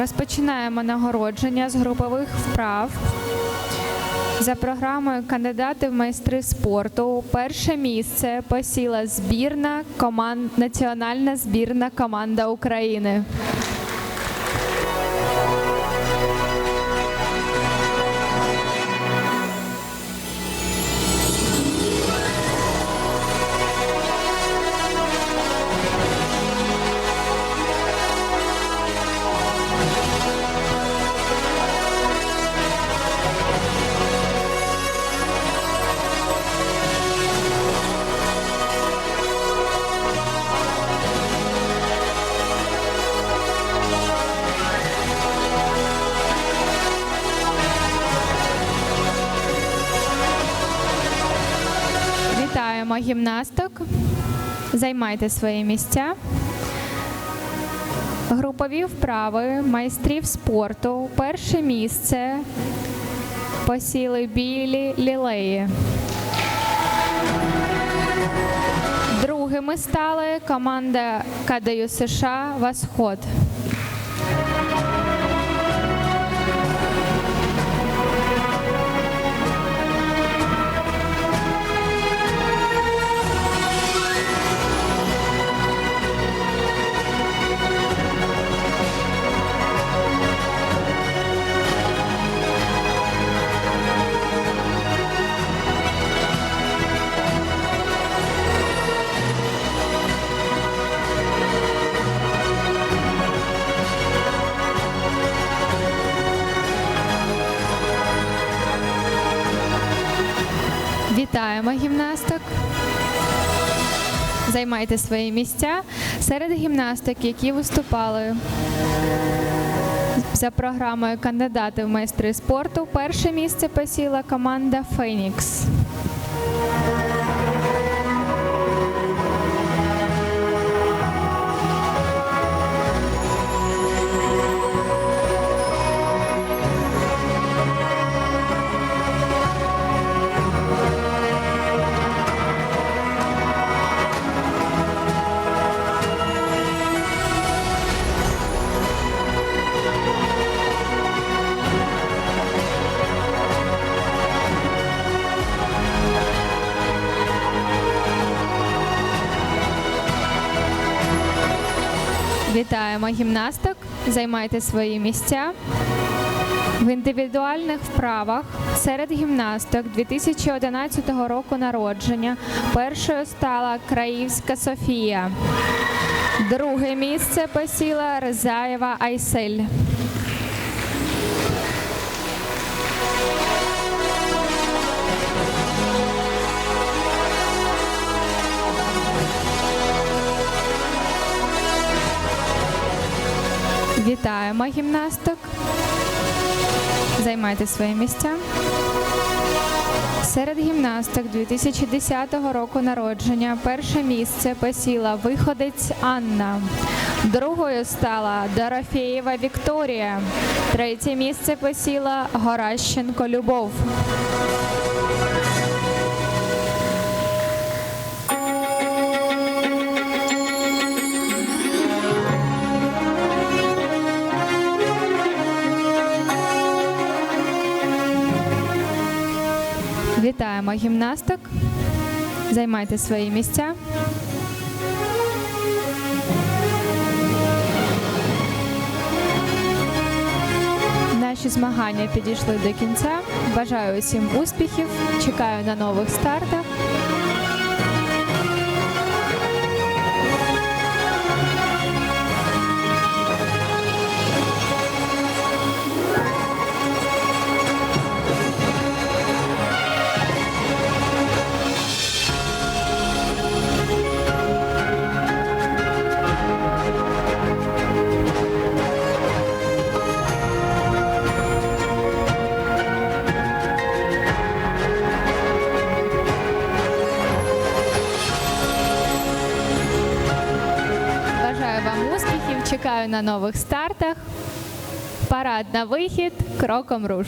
Розпочинаємо нагородження з групових вправ. За програмою кандидати в майстри спорту перше місце посіла збірна команд національна збірна команда України. Вітаємо гімнасток. Займайте свої місця. Групові вправи майстрів спорту. Перше місце посіли білі лілеї. Другими стали команда КДЮ США Восход. Вітаємо гімнасток. Займайте свої місця. Серед гімнасток, які виступали за програмою кандидати в майстри спорту, перше місце посіла команда Фенікс. Вітаємо гімнасток. Займайте свої місця. В індивідуальних вправах серед гімнасток 2011 року народження першою стала Краївська Софія. Друге місце посіла Резаєва Айсель. Вітаємо гімнасток. Займайте свої місця. Серед гімнасток 2010 року народження перше місце посіла виходець Анна. Другою стала Дорофєєва Вікторія. Третє місце посіла Горащенко Любов. Вітаємо гімнасток. Займайте свої місця. Наші змагання підійшли до кінця. Бажаю усім успіхів. Чекаю на нових стартах. Чекаю на нових стартах. Парад на вихід. Кроком руш.